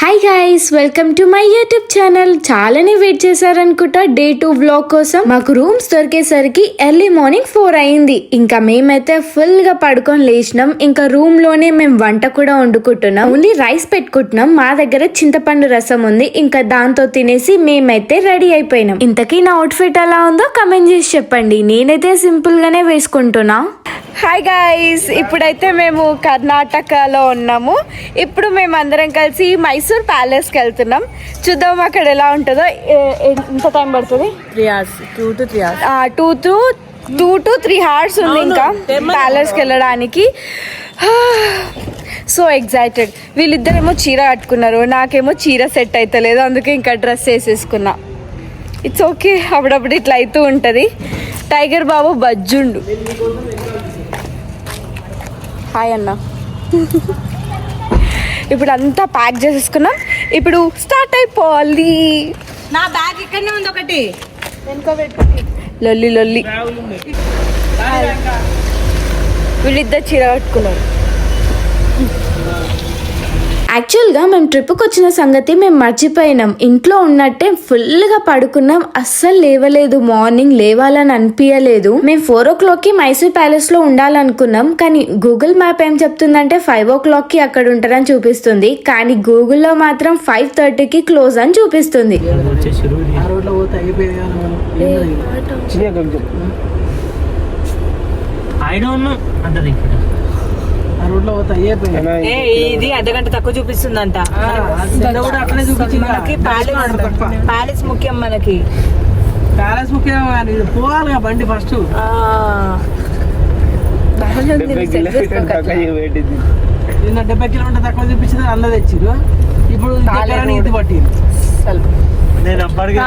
Hi guys welcome to my YouTube channel చాలానే wait చేశారనుకుంటా day two blog కోసం. మాకు రూమ్స్ దొరికేసరికి ఎర్లీ మార్నింగ్ ఫోర్ అయింది. ఇంకా మేమైతే ఫుల్గా పడుకొని లేచినాం. ఇంకా రూమ్లోనే మేము వంట కూడా వండుకుంటున్నాం. ఓన్లీ రైస్ పెట్టుకుంటున్నాం. మా దగ్గర చింతపండు రసం ఉంది. ఇంకా దాంతో తినేసి మేమైతే రెడీ అయిపోయినాం. ఇంతకీ నా అవుట్ఫిట్ ఎలా ఉందో కమెంట్ చేసి చెప్పండి. నేనైతే సింపుల్ గానే వేసుకుంటున్నా. హాయ్ గాయ్స్ ఇప్పుడైతే మేము కర్ణాటకలో ఉన్నాము. ఇప్పుడు మేము అందరం కలిసి మైసూర్ ప్యాలెస్కి వెళ్తున్నాం. చూద్దాం అక్కడ ఎలా ఉంటుందో. ఎంత టైం పడుతుంది? Three hours two to three hours. Two to two to three hours ఉంది ఇంకా ప్యాలెస్కి వెళ్ళడానికి. సో ఎగ్జైటెడ్ వీళ్ళిద్దరేమో చీర కట్టుకున్నారు. నాకేమో చీర సెట్ అవుతలేదు అందుకే ఇంకా డ్రెస్ వేసేసుకున్నా. ఇట్స్ ఓకే అప్పుడప్పుడు ఇట్లా అవుతూ ఉంటుంది. టైగర్ బాబు బజ్జుండు. హాయ్ అన్న. ఇప్పుడు అంతా ప్యాక్ చేసేసుకున్నాం. ఇప్పుడు స్టార్ట్ అయిపోవాలి. నా బ్యాగ్ ఇక్కడనే ఉంది ఒకటి. లొల్లి లొల్లి. వీళ్ళిద్దరు చీర కట్టుకున్నారు. యాక్చువల్గా మేము ట్రిప్కి వచ్చిన సంగతి మేము మర్చిపోయినాం ఇంట్లో ఉన్నట్టే ఫుల్గా పడుకున్నాం అస్సలు లేవలేదు మార్నింగ్ లేవాలని అనిపించలేదు మేము ఫోర్ ఓ క్లాక్కి మైసూర్ ప్యాలెస్లో ఉండాలనుకున్నాం కానీ గూగుల్ మ్యాప్ ఏం చెప్తుందంటే ఫైవ్ ఓ క్లాక్కి అక్కడ ఉంటారని చూపిస్తుంది కానీ గూగుల్లో మాత్రం ఫైవ్ థర్టీకి క్లోజ్ అని చూపిస్తుంది ఐ డోంట్ నో ఏ ఇది అర్ధగంట తక్కువ చూపిస్తుందంట. కూడా అట్లనే చూపించింది. మనకి ప్యాలెస్ ప్యాలెస్ ముఖ్యం మనకి. ప్యాలెస్ ముఖ్యం పోవాలి బండి ఫస్ట్. ఆ, నిన్న డెబ్బై కిలోమీటర్ తక్కువ చూపించింది అల్ల తెచ్చిరు ఇప్పుడు ఇది పట్టింది. నేను అప్పటికి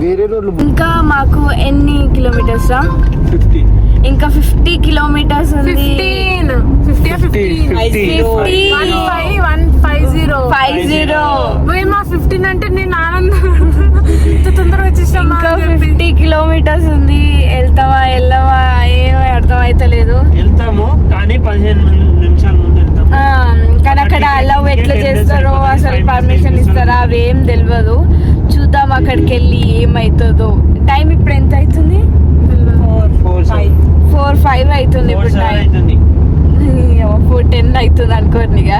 వేరే రోడ్లు ఇంకా మాకు ఎన్ని కిలోమీటర్స్ ఫిఫ్టీ ఇంకా ఫిఫ్టీ కిలోమీటర్స్ ఉంది. ఫైవ్ జీరో మా ఫిఫ్టీన్ అంటే నేను ఆనందం. తొందరగా వచ్చేసాం ఇంకా ఫిఫ్టీ కిలోమీటర్స్ ఉంది. వెళ్తావా వెళ్ళవా ఏమీ అర్థం అయితలేదు వెళ్తాము కానీ పదిహేను నిమి- నిమిషాల ముందు వెళ్తాము. ఆ, కానీ అక్కడ అలవ్ ఎట్లా చేస్తారో అసలు పర్మిషన్ ఇస్తారా అవి ఏం తెలియదు చూద్దాం అక్కడికి వెళ్ళి ఏమవుతుందో టైం ఇప్పుడు ఎంత అవుతుంది? ఫోర్ ఫైవ్ అవుతుంది ఫోర్ ఇప్పుడు టైం ఫోర్ టెన్ అవుతుంది అనుకోండి ఇక.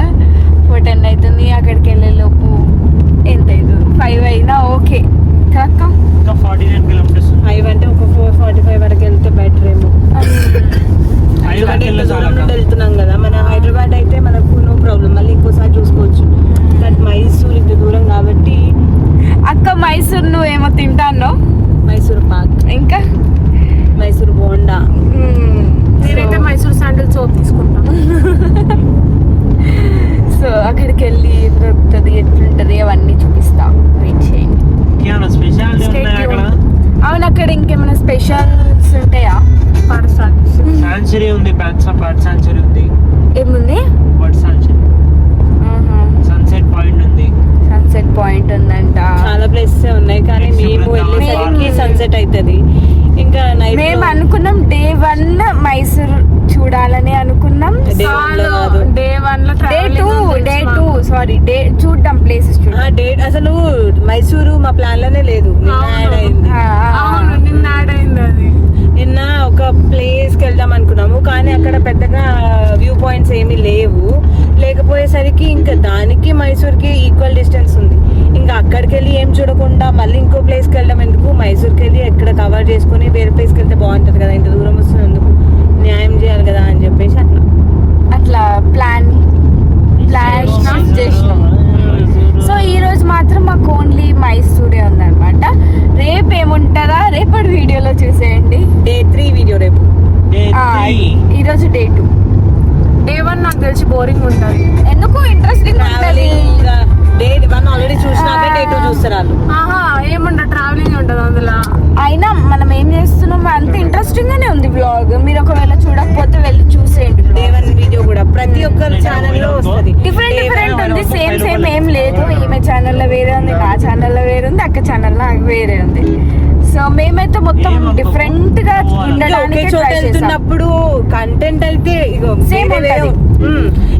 ఫోర్ టెన్ అవుతుంది అక్కడికి వెళ్ళే లోపు ఎంత అవుతుంది? ఫైవ్ అయినా okay. Forty nine kilometres five అంటే ఒక ఫోర్ ఫార్టీ ఫైవ్ వరకు వెళ్తే బెటర్ ఏమో వెళ్తున్నాం కదా మన హైదరాబాద్ అయితే మనకు నో ప్రాబ్లం మళ్ళీ ఇంకోసారి చూసుకోవచ్చు బట్ మైసూర్ ఇంత దూరం కాబట్టి అక్క మైసూర్ నువ్వు ఏమో తింటాను మైసూర్ పాక్. ఇంకా? మైసూర్ బోండా. నేనైతే మైసూర్ శాండిల్ సోప్ తీసుకుంటాను సో అక్కడికి వెళ్ళి దొరుకుతుంది ఎట్లుంటది అవన్నీ చూపిస్తా. వెయిట్ చేయండి. అవును అక్కడ ఇంకేమైనా స్పెషల్స్ ఉంటాయా? సాంచురీ ఉంది ఉంది. ఏముంది బర్డ్ సాంచురీ సన్సెట్ పాయింట్ ఉంది సన్సెట్ పాయింట్ ఉందంట. చాలా ప్లేసెస్ ఉన్నాయి కానీ మేము వెళ్ళేసరికి సన్సెట్ అవుతుంది ఇంకా నైట్ మేము అనుకున్నాం డే వన్ మైసూర్ చూడాలని అనుకున్నాం. డే వన్లో day day two day two sorry day చూద్దాం ప్లేసెస్ ఆ, చూద్దాం డేట్ అసలు మైసూరు మా ప్లాన్లోనే లేదు. నిన్న యాడ్ అయింది. అవును నిన్న యాడ్ అయింది అది. నిన్న ఒక ప్లేస్కి వెళ్దాం అనుకున్నాము కానీ అక్కడ పెద్దగా వ్యూ పాయింట్స్ ఏమీ లేవు. లేకపోయేసరికి ఇంకా దానికి మైసూర్కి ఈక్వల్ డిస్టెన్స్ ఉంది. ఇంకా అక్కడికి వెళ్ళి ఏం చూడకుండా మళ్ళీ ఇంకో ప్లేస్కి వెళ్ళడం ఎందుకు? మైసూర్కి వెళ్ళి ఎక్కడ కవర్ చేసుకుని వేరే ప్లేస్కి వెళ్తే బాగుంటుంది కదా? ఇంత దూరం వస్తున్నందుకు న్యాయం చేయాలి కదా? అని చెప్పేసి అట్లా. అట్లా ప్లాన్ ప్లాన్ చేసినాం? సో ఈ రోజు మాత్రం మాకు ఓన్లీ మైసూరే ఉందన్నమాట. రేపు ఏముంటుందా? రేపటి వీడియోలో చూసేయండి. డే త్రీ వీడియో రేపు. ఈరోజు డే టూ నాకు తెలిసి బోరింగ్ ఉంటుంది. ఎందుకు? ఇంట్రెస్టింగ్ ఉంటుంది. ట్రావెలింగ్ డే వన్ ఆల్రెడీ చూసినాక డే టూ చూస్తారు వాళ్ళు ఆహా ఏముండదు ట్రావెలింగ్ ఉంటుంది అందులో. అయినా మనం ఏం చేస్తున్నాం అంత ఇంట్రెస్టింగ్ గానే ఉంది బ్లాగ్ మీరు ఒకవేళ చూడకపోతే వెళ్ళి చూసేయండి డే వన్ వీడియో కూడా ప్రతి ఒక్కరి ఛానల్లో వస్తుంది. డిఫరెంట్ డిఫరెంట్ ఉంది. సేమ్ సేమ్ ఏం లేదు. ఈమె ఛానల్లో వేరే ఉంది నా ఛానల్లో వేరే ఉంది అక్క ఛానల్లో వేరే ఉంది. సో మేమైతే మొత్తం. డిఫరెంట్గా. ఉండడానికి వెళ్తున్నప్పుడు కంటెంట్ అయితే ఇగో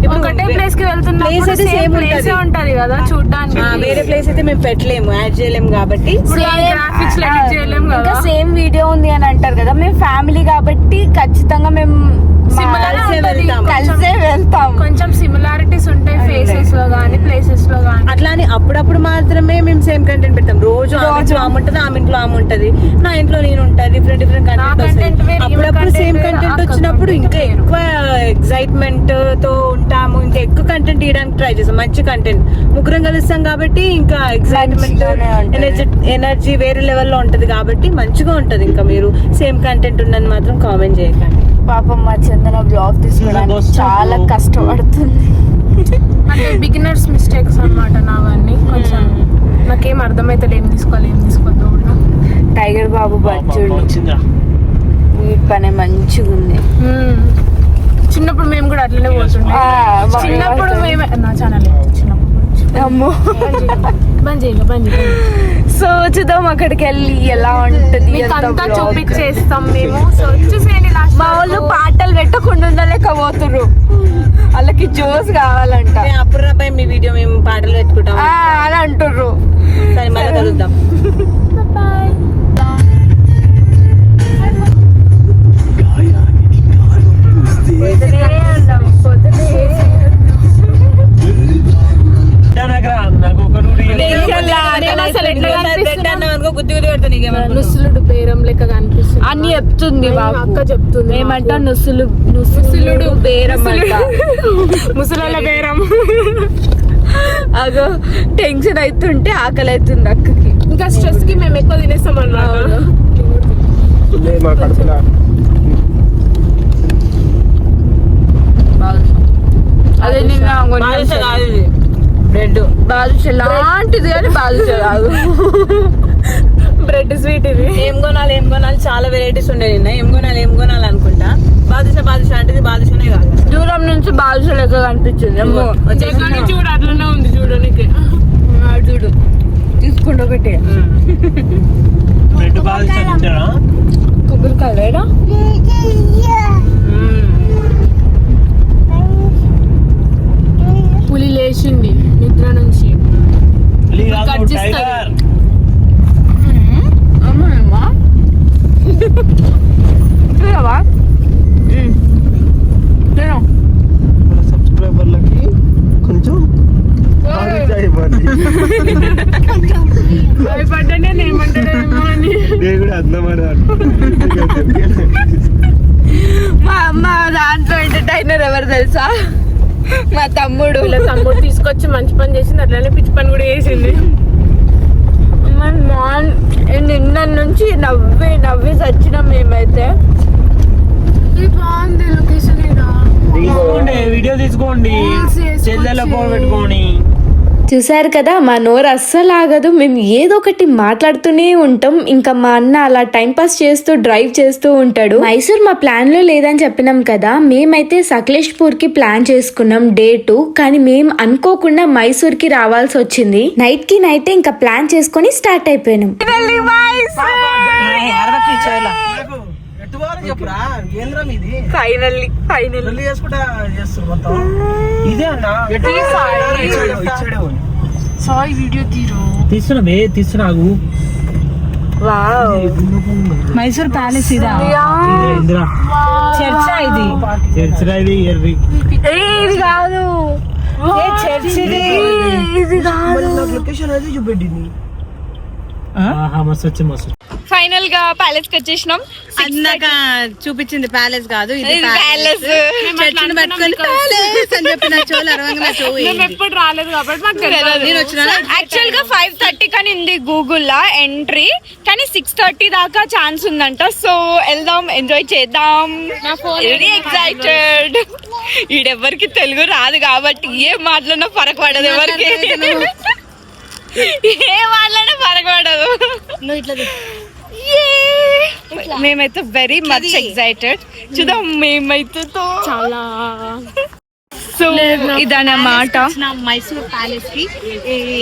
ఇప్పుడు ఒకటే ప్లేస్కి వెళ్తున్నా ప్లేస్ అయితే సేమ్ ప్లేస్ ఉంటది. కదా చూడడానికి. వేరే ప్లేస్ అయితే మేము పెట్టలేము యాడ్ చేయలేము కాబట్టి. గ్రాఫిక్స్ ఇంకా సేమ్ వీడియో ఉంది అని అంటారు కదా మేము ఫ్యామిలీ కాబట్టి ఖచ్చితంగా మేము కలిసే. వెళ్తాం. కొంచెం సిమిలారిటీస్ ఉంటాయి ఫేసెస్లో గానీ ప్లేసెస్లో గానీ. అట్లా అని అప్పుడప్పుడు మాత్రమే మేము సేమ్ కంటెంట్ పెడతాం. రోజు ఇంట్లో ఆమె ఉంటుంది ఆమె ఇంట్లో ఆమె ఉంటది. నా ఇంట్లో నేను ఉంటా డిఫరెంట్ డిఫరెంట్ కంటెంట్ అప్పుడప్పుడు సేమ్ కంటెంట్ వచ్చినప్పుడు ఇంకా. ఎక్కువ ఎక్సైట్మెంట్తో ఉంటాము. ఇంకా ఎక్కువ కంటెంట్ తీయడానికి ట్రై చేస్తాం. మంచి కంటెంట్ ముగ్గురం కలుస్తాం కాబట్టి ఇంకా ఎక్సైట్మెంట్. ఎనర్జీ ఎనర్జీ వేరే లెవెల్లో ఉంటది కాబట్టి మంచిగా ఉంటది. ఇంకా మీరు సేమ్ కంటెంట్ ఉన్నది మాత్రం కామెంట్ చేయకండి. పాపం మా చందన బ్లాగ్ తీసుకోవడానికి. చాలా కష్టపడుతుంది. అంటే బిగినర్స్ మిస్టేక్స్ అన్నమాట నావన్నీ. కొంచెం నాకేం అర్థమైతే ఏం తీసుకోవాలి ఏం తీసుకోవద్దు టైగర్ బాబు బజ్జుడు వచ్చిందా వీటి పని మంచిగా ఉంది మ్మ్. చిన్నప్పుడు మేము కూడా అట్లనే పోతుండే. ఆ, బాగా చిన్నప్పుడు. మేమే నా ఛానల్ చిన్నప్పుడు. అమ్మో. బంద్ చేయి బంద్ చేయి. సో చూద్దాం అక్కడికి వెళ్ళి ఎలా ఉంటది అంతా. చూపించేస్తాం మేము. సో చూసేయండి లాస్ట్ మా వాళ్ళు పాటలు పెట్టకుండా ఉండలేకపోతుర్రు. వాళ్ళకి జోస్ కావాలంట. అప్పుడు అబ్బాయి మీ వీడియో మేము పాటలు పెట్టుకుంటాం. అని అంటుర్రు. సరే మళ్ళీ కలుద్దాం. దగ్గర నాకు ఒక? నుసులుడు పేరం లెక్క కనిపిస్తుంది అని చెప్తుంది అక్క చెప్తుంది మాకు. నుసులు నుసులుడు బేరం ముసలాళ్ళ పేరం అగో టెన్షన్ అవుతుంటే ఆకలి అవుతుంది అక్కకి. ఇంకా స్ట్రెస్కి మేము ఎక్కువ తినేస్తాం కడుపులా. అదే నిన్న బ్రెడ్. బాదుష లాంటిది కానీ బాదుష కాదు. బ్రెడ్ స్వీట్ ఇది. ఏం కొనాలి ఏం కొనాలి? చాలా వెరైటీస్ ఉండే నిన్న. ఏం కొనాలి ఏం కొనాలి అనుకుంటా? బాదుషా బాదుషా అంటే బాదుషానే కాదు. దూరం నుంచి బాదుష లెక్క కనిపించింది. చూడు అట్లనే ఉంది చూడడానికి ఆ, చూడు. తీసుకుంటూ ఒకటి. బ్రెడ్ ఇచ్చారా పులి లేచింది నిద్ర నుంచి. కట్ చేస్తుంది. టైగర్ అమ్మా చూడవా తిను. సబ్స్క్రైబర్లకి కొంచెం భయపడ్డానే ఏమంటాడేమో అని. నేను కూడా మా అమ్మ దాంట్లో ఎంటర్టైనర్ ఎవరు తెలుసా? మా తమ్ముడు. వీళ్ళ తమ్ముడు తీసుకొచ్చి మంచి పని చేసింది అట్లనే పిచ్చి పని కూడా చేసింది. మా మాన్ నిన్న నుంచి నవ్వి నవ్వి చచ్చినాం మేమైతే. వీడియో తీసుకోండి. చెల్లెల ఫోన్ పెట్టుకోండి చూసారు కదా మా నోరు అస్సలు ఆగదు. మేము ఏదో ఒకటి మాట్లాడుతూనే ఉంటాం. ఇంకా మా అన్న అలా టైం పాస్ చేస్తూ డ్రైవ్ చేస్తూ ఉంటాడు. మైసూర్ మా ప్లాన్లో లేదని చెప్పినాం కదా మేమైతే సకలేష్పూర్కి ప్లాన్ చేసుకున్నాం డే టూ కానీ మేము అనుకోకుండా మైసూర్కి రావాల్సి వచ్చింది. నైట్కి నైట్ ఇంకా ప్లాన్ చేసుకొని స్టార్ట్ అయిపోయినాం. ఎటువారు చెప్పురా ఏంద్రా మీది ఫైనల్లీ ఫైనల్ పెళ్ళి చేసుకుంటా చేస్తారు మొత్తం. ఇదే అన్న. ఇచ్చాడు, ఇచ్చాడు. సాయి వీడియో తీరు. తీస్తున్నావే తీస్తున్నాగు మైసూర్ ప్యాలెస్ ఇదా? చర్చా ఇది? చర్చిరా ఇది కాదు. ఏ చర్చ్ ఇది? ఇది కాదు. లొకేషన్ అది చూపెట్టింది. ఫైనల్గా ప్యాలెస్కి వచ్చేసినాం. అందాక చూపించింది ప్యాలెస్ కాదు ఇది ప్యాలెస్. చర్చిని పట్టుకొని ప్యాలెస్ అని చెప్పి నా చెవులు అరవంగా నా చెవు మేము ఎప్పుడు రాలేదు కాబట్టి మాకు తెలియదు. నేను వచ్చినా యాక్చువల్గా ఫైవ్ థర్టీ కానీ ఉంది గూగుల్ లా ఎంట్రీ కానీ సిక్స్ థర్టీ దాకా ఛాన్స్ ఉందంట. సో వెళ్దాం ఎంజాయ్ చేద్దాం. వెరీ ఎక్సైటెడ్ ఈడెవ్వరికి తెలుగు రాదు కాబట్టి ఏ మాటలన్నా ఫరక పడదు ఎవరికి. ఏ మాటలన్నా ఫరక పడదు Yay! మేమైతే వెరీ మచ్ ఎక్సైటెడ్ చూద్దాం మేమైతే చాలా. సో సో ఇదన్నమాట మైసూర్ ప్యాలెస్కి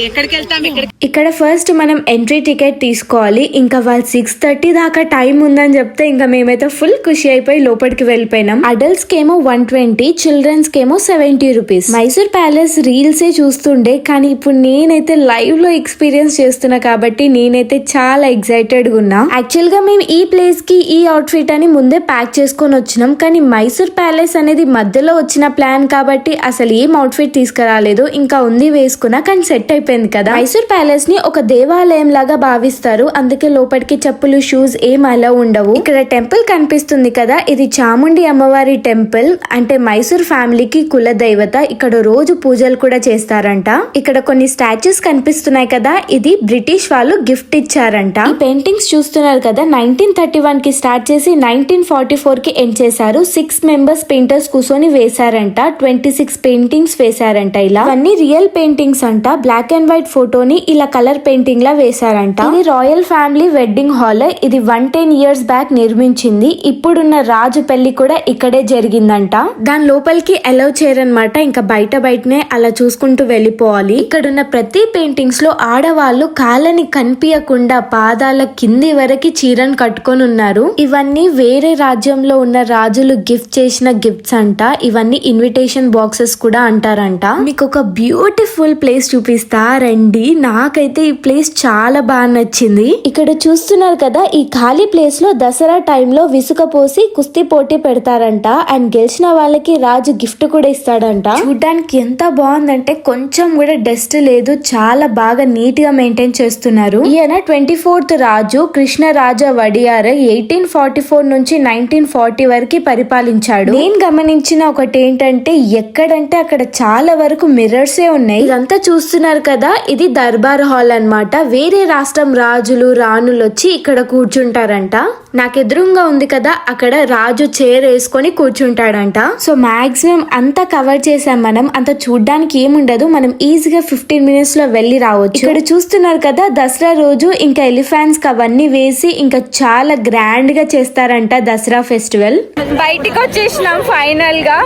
ఎక్కడికి వెళ్తాం ఇక్కడ ఇక్కడ ఫస్ట్ మనం ఎంట్రీ టికెట్ తీసుకోవాలి. ఇంకా వాళ్ళు సిక్స్ థర్టీ దాకా టైం ఉందని చెప్తే ఇంకా మేమైతే ఫుల్ ఖుషి అయిపోయి లోపలికి వెళ్ళిపోయినాం. అడల్ట్స్ కేమో వన్ ట్వంటీ చిల్డ్రన్స్ కేమో సెవెంటీ రూపీస్ మైసూర్ ప్యాలెస్ రీల్సే చూస్తుండే కానీ ఇప్పుడు నేనైతే లైవ్లో ఎక్స్పీరియన్స్ చేస్తున్నా కాబట్టి నేనైతే చాలా ఎక్సైటెడ్గా ఉన్నా. యాక్చువల్గా మేము ఈ ప్లేస్కి ఈ అవుట్ఫిట్ అని ముందే ప్యాక్ చేసుకొని వచ్చినాం. కానీ మైసూర్ ప్యాలెస్ అనేది మధ్యలో వచ్చిన ప్లాన్ కాబట్టి అసలు ఏం అవుట్ఫిట్ తీసుకురాలేదు ఇంకా ఉంది వేసుకున్నా కానీ సెట్ అయిపోయింది కదా. మైసూర్ ప్యాలెస్ని ఒక దేవాలయం లాగా భావిస్తారు. అందుకే లోపలికి చెప్పులు షూస్ ఏం అలా ఉండవు. ఇక్కడ టెంపుల్ కనిపిస్తుంది కదా ఇది చాముండి అమ్మవారి టెంపుల్. అంటే మైసూర్ ఫ్యామిలీకి కుల దైవత ఇక్కడ రోజు పూజలు కూడా చేస్తారంట. ఇక్కడ కొన్ని స్టాచ్యూస్ కనిపిస్తున్నాయి కదా ఇది బ్రిటిష్ వాళ్ళు గిఫ్ట్ ఇచ్చారంట. ఈ పెయింటింగ్స్ చూస్తున్నారు కదా నైన్టీన్ థర్టీ వన్కి స్టార్ట్ చేసి నైన్టీన్ ఫార్టీ ఫోర్కి ఎండ్ చేశారు. సిక్స్ మెంబర్స్ పెయింటర్స్ కూర్చొని వేశారంట. ట్వంటీ సిక్స్ పెయింటింగ్స్ వేశారంట ఇలా. అన్ని రియల్ పెయింటింగ్స్ అంట. బ్లాక్ అండ్ వైట్ ఫోటోని ఇలా కలర్ పెయింటింగ్ లా వేశారంట. ఇది రాయల్ ఫ్యామిలీ వెడ్డింగ్ హాల్. ఇది వన్ టెన్ ఇయర్స్ బ్యాక్ నిర్మించింది. ఇప్పుడున్న రాజు పెళ్ళి కూడా ఇక్కడే జరిగిందంట. దాని లోపలికి అలౌ చేయరనమాట ఇంకా బయట బయటనే అలా చూసుకుంటూ వెళ్ళిపోవాలి. ఇక్కడున్న ప్రతి పెయింటింగ్స్లో ఆడవాళ్ళు కాళ్ళని కనిపించకుండా పాదాల కింది వరకు చీరను కట్టుకొని ఉన్నారు. ఇవన్నీ వేరే రాజ్యంలో ఉన్న రాజులు గిఫ్ట్ చేసిన గిఫ్ట్స్ అంట. ఇవన్నీ ఇన్విటేషన్ బాక్సెస్ కూడా అంటారంట. మీకు ఒక బ్యూటిఫుల్ ప్లేస్ చూపిస్తా రండి. నాకైతే ఈ ప్లేస్ చాలా బాగా నచ్చింది. ఇక్కడ చూస్తున్నారు కదా ఈ ఖాళీ ప్లేస్లో దసరా టైంలో విసుక పోసి కుస్తీ పోటీ పెడతారంట. అండ్ గెలిచిన వాళ్ళకి రాజు గిఫ్ట్ కూడా ఇస్తాడంట. చూడ్డానికి ఎంత బాగుందంటే కొంచెం కూడా డస్ట్ లేదు. చాలా బాగా నీట్గా మెయింటైన్ చేస్తున్నారు. ఈయన ట్వంటీ ఫోర్త్ రాజు Krishnaraja Wadiyar eighteen forty four నుంచి నైన్టీన్ ఫార్టీ వరకు పరిపాలించాడు. నేను గమనించిన ఒకటి ఏంటంటే ఎక్కడంటే అక్కడ చాలా వరకు మిర్రర్సే ఉన్నాయి. ఇదంతా చూస్తున్నారు కదా ఇది దర్బార్ హాల్ అన్నమాట. వేరే రాష్ట్రం రాజులు రాణులు వచ్చి ఇక్కడ కూర్చుంటారంట. నాకు ఎదురుగా ఉంది కదా అక్కడ రాజు చైర్ వేసుకొని కూర్చుంటాడంట. సో మాక్సిమం అంతా కవర్ చేసాం మనం. అంత చూడ్డానికి ఏముండదు. మనం ఈజీగా ఫిఫ్టీన్ మినిట్స్లో వెళ్ళి రావచ్చు. ఇక్కడ చూస్తున్నారు కదా దసరా రోజు ఇంకా ఎలిఫాన్స్కి అవన్నీ వేసి ఇంకా చాలా గ్రాండ్గా చేస్తారంట దసరా ఫెస్టివల్ బయటికి వచ్చేసినాం ఫైనల్గా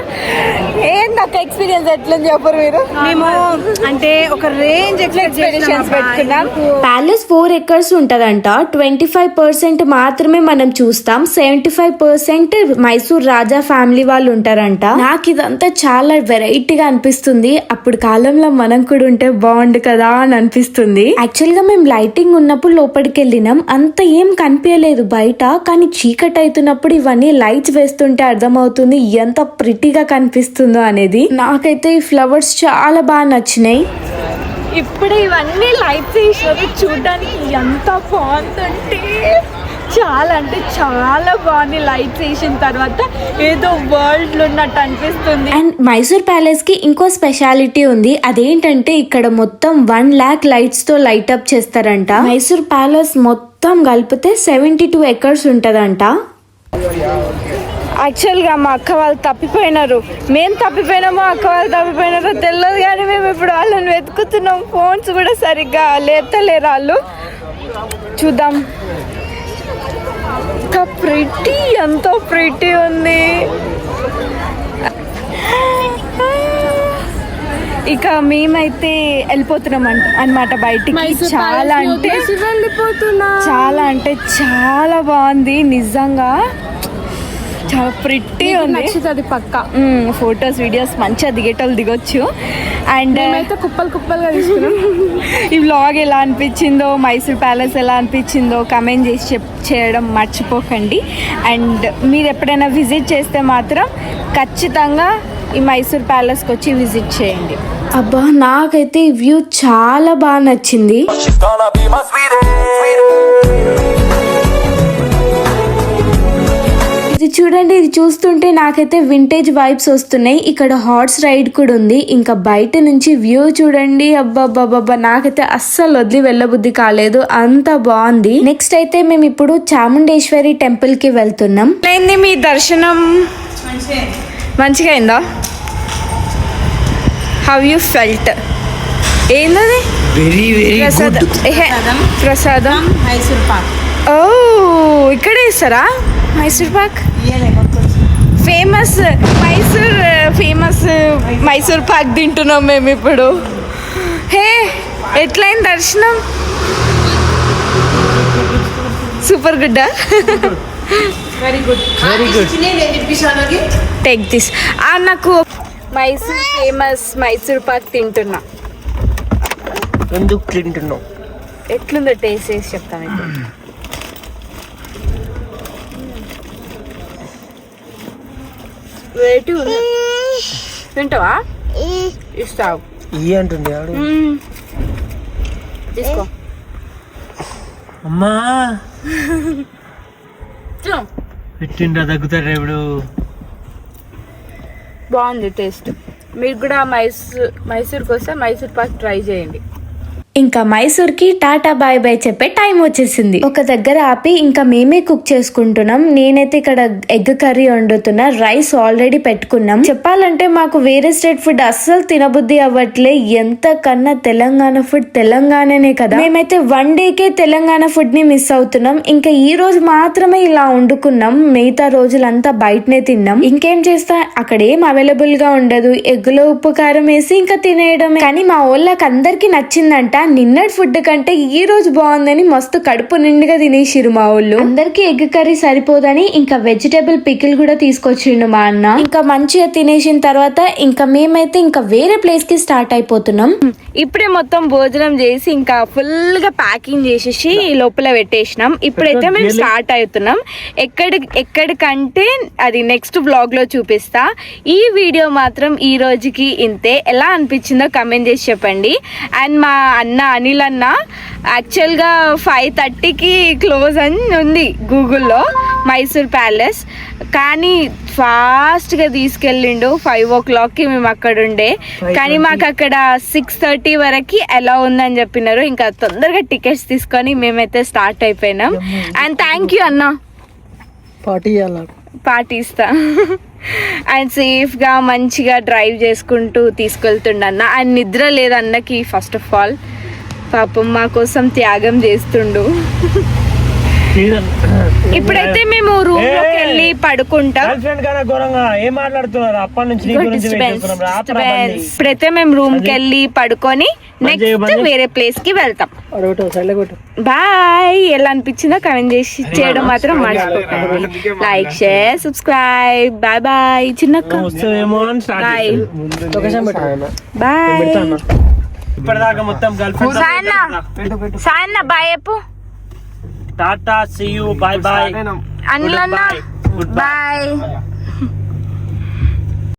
ఏం నాకు ఎక్స్పీరియన్స్ ఎట్లా చెప్పరు మీరు? మేము అంటే ఒక రేంజ్ ఎక్స్పెక్టేషన్స్ పెట్టుకున్నాం ప్యాలెస్ ఫోర్ ఎకర్స్ ఉంటదంట. ట్వంటీ ఫైవ్ పర్సెంట్ మాత్రమే మనం చూస్తాం. సెవెంటీ ఫైవ్ పర్సెంట్ మైసూర్ రాజా ఫ్యామిలీ వాళ్ళు ఉంటారంట. నాకు ఇదంతా చాలా వెరైటీగా అనిపిస్తుంది. అప్పుడు కాలంలో మనం కూడా ఉంటే బాగుండు కదా అని అనిపిస్తుంది. యాక్చువల్గా మేము లైటింగ్ ఉన్నప్పుడు లోపలికి వెళ్ళినాం. అంత ఏం కనిపించలేదు బయట. కానీ చీకటి అవుతున్నప్పుడు ఇవన్నీ లైట్స్ వేస్తుంటే అర్థమవుతుంది ఎంత ప్రిటీగా కనిపిస్తుందో అనేది. నాకైతే ఈ ఫ్లవర్స్ చాలా బాగా నచ్చినాయి. ఇప్పుడు ఇవన్నీ లైట్స్ వేసినప్పుడు చూడడానికి ఎంత బాగుందంటే చాలా అంటే చాలా బాగుంది లైట్స్ వేసిన తర్వాత ఏదో వరల్డ్లో ఉన్నట్టు అనిపిస్తుంది. అండ్ మైసూర్ ప్యాలెస్కి ఇంకో స్పెషాలిటీ ఉంది. అదేంటంటే ఇక్కడ మొత్తం వన్ లాక్ లైట్స్తో లైట్ అప్ చేస్తారంట. మైసూర్ ప్యాలెస్ మొత్తం కలిపితే సెవెంటీ టూ ఎకర్స్ ఉంటదంట. యాక్చువల్గా మా అక్క వాళ్ళు తప్పిపోయినారు. మేము తప్పిపోయినామో అక్క వాళ్ళు తప్పిపోయినారో తెలియదు కానీ మేము ఇప్పుడు వాళ్ళని వెతుకుతున్నాం. ఫోన్స్ కూడా సరిగ్గా లేతలేరు వాళ్ళు. చూద్దాం. ఎంత ప్రిటీ ఎంతో ప్రిటీ ఉంది. ఇక మేమైతే వెళ్ళిపోతున్నాం అంట అనమాట బయటికి. చాలా అంటే వెళ్ళిపోతున్నా. చాలా అంటే చాలా బాగుంది నిజంగా. చాలా ప్రిట్టి ఉంది. నచ్చుతుంది పక్క. ఫొటోస్ వీడియోస్ మంచిగా దిగేటోళ్ళు దిగొచ్చు. అండ్ మేమైతే కుప్పలు కుప్పలుగా తీసుకున్నాం. ఈ వ్లాగ్ ఎలా అనిపించిందో మైసూర్ ప్యాలెస్ ఎలా అనిపించిందో కమెంట్ చేసి చెప్ చేయడం మర్చిపోకండి. అండ్ మీరు ఎప్పుడైనా విజిట్ చేస్తే మాత్రం ఖచ్చితంగా ఈ మైసూర్ ప్యాలెస్కి వచ్చి విజిట్ చేయండి. అబ్బా నాకైతే ఈ వ్యూ చాలా బాగా నచ్చింది. ఇది చూడండి ఇది చూస్తుంటే నాకైతే వింటేజ్ వైబ్స్ వస్తున్నాయి. ఇక్కడ హార్స్ రైడ్ కూడా ఉంది. ఇంకా బయట నుంచి వ్యూ చూడండి. అబ్బాబ్బాబ్బా నాకైతే అస్సలు వదిలి వెళ్ళబుద్ధి కాలేదు. అంత బాగుంది. నెక్స్ట్ అయితే మేము ఇప్పుడు చాముండేశ్వరి టెంపుల్కి వెళ్తున్నాం. ఏంది మీ దర్శనం? మంచిగా అయిందా? హౌ యూ ఫెల్ట్ ఏందది? వెరీ వెరీ ప్రసాదం. ప్రసాదం. మైసూర్ పాక్ ఓ ఇక్కడే ఇస్తారా? మైసూర్ పాక్? ఫేమస్ మైసూర్ ఫేమస్ మైసూర్ పాక్ తింటున్నాం మేము ఇప్పుడు. హే ఎట్లయింది దర్శనం? Super good very good. నేను తినిపిస్తాను టేక్ దిస్ నాకు మైసూర్ ఫేమస్ మైసూర్ పాక్ తింటున్నా. ఎందుకు తింటున్నావు? ఎట్లుందో టేస్ట్ చేసి చెప్తాను. వేటి ఉంది. తింటావా? ఇస్తావు. ఈ అంటుంది. తీసుకో. అమ్మా. పెట్టిండ్రా తగ్గుతారా ఇప్పుడు. బాగుంది టేస్ట్. మీరు కూడా మైసూర్ మైసూర్కి వస్తే మైసూర్ పాక్ ట్రై చేయండి. ఇంకా మైసూర్కి టాటా బాయ్ బాయ్ చెప్పే టైం వచ్చేసింది. ఒక దగ్గర ఆపి ఇంకా మేమే కుక్ చేసుకుంటున్నాం. నేనైతే ఇక్కడ ఎగ్ కర్రీ వండుతున్నా. రైస్ ఆల్రెడీ పెట్టుకున్నాం. చెప్పాలంటే మాకు వేరే స్టేట్ ఫుడ్ అస్సలు తినబుద్ధి అవ్వట్లే. ఎంత కన్నా తెలంగాణ ఫుడ్ తెలంగాణనే కదా. మేమైతే వన్ డేకే తెలంగాణ ఫుడ్ని మిస్ అవుతున్నాం. ఇంకా ఈ రోజు మాత్రమే ఇలా వండుకున్నాం. మిగతా రోజులంతా బయటనే తిన్నాం. ఇంకేం చేస్తా? అక్కడ ఏం అవైలబుల్గా ఉండదు. ఎగ్గులో ఉప్పు కారం వేసి ఇంకా తినేయడమే. కానీ మా వాళ్ళకి అందరికి నచ్చిందంట. నిన్నటి ఫుడ్ కంటే ఈ రోజు బాగుందని మస్తు కడుపు నిండుగా తినేసిరు మా వాళ్ళు అందరికి ఎగ్ కర్రీ సరిపోదని ఇంకా వెజిటేబుల్ పికిల్ కూడా తీసుకొచ్చిండు మా అన్న. ఇంకా మంచిగా తినేసిన తర్వాత ఇంకా మేమైతే ఇంకా వేరే ప్లేస్కి స్టార్ట్ అయిపోతున్నాం. ఇప్పుడే మొత్తం భోజనం చేసి ఇంకా ఫుల్గా ప్యాకింగ్ చేసేసి లోపల పెట్టేసినాం. ఇప్పుడైతే మేము స్టార్ట్ అవుతున్నాం. ఎక్కడి ఎక్కడికంటే అది నెక్స్ట్ బ్లాగ్లో చూపిస్తా. ఈ వీడియో మాత్రం ఈ రోజుకి ఇంతే. ఎలా అనిపించిందో కమెంట్ చేసి చెప్పండి. అండ్ మా అన్న అనిల్ అన్న యాక్చువల్గా ఫైవ్ థర్టీకి క్లోజ్ అని ఉంది గూగుల్లో మైసూర్ ప్యాలెస్ కానీ ఫాస్ట్గా తీసుకెళ్ళిండు ఫైవ్ ఓ క్లాక్కి మేము అక్కడ ఉండే. కానీ మాకు అక్కడ సిక్స్ థర్టీ వరకు ఎలా ఉందని చెప్పినారు. ఇంకా తొందరగా టికెట్స్ తీసుకొని మేమైతే స్టార్ట్ అయిపోయినాం. అండ్ థ్యాంక్ యూ అన్న. పార్టీ పాటిస్తా అండ్ సేఫ్గా మంచిగా డ్రైవ్ చేసుకుంటూ తీసుకెళ్తుండన్న అండ్ నిద్ర లేదు అన్నకి ఫస్ట్ ఆఫ్ ఆల్ పాపం మా కోసం త్యాగం చేస్తుండు. ఇప్పుడైతే మేము రూమ్లోకి వెళ్ళి పడుకుంటాం. ఇప్పుడైతే మేము రూమ్కి వెళ్ళి పడుకొని నెక్స్ట్. వేరే ప్లేస్కి వెళ్తాం. బాయ్ ఎలా అనిపించిందో కమెంట్ చేసి చేయడం మాత్రం మర్చిపోకండి. Like share subscribe bye bye చిన్నక్క. స్టార్ట్ బాయ్ బాయ్ ఇప్పటిదాకా మొత్తం ఫ్రెండ్ సాయన్న బాయ్ చెప్పు. Tata see you bye bye అన్లన్న. Bye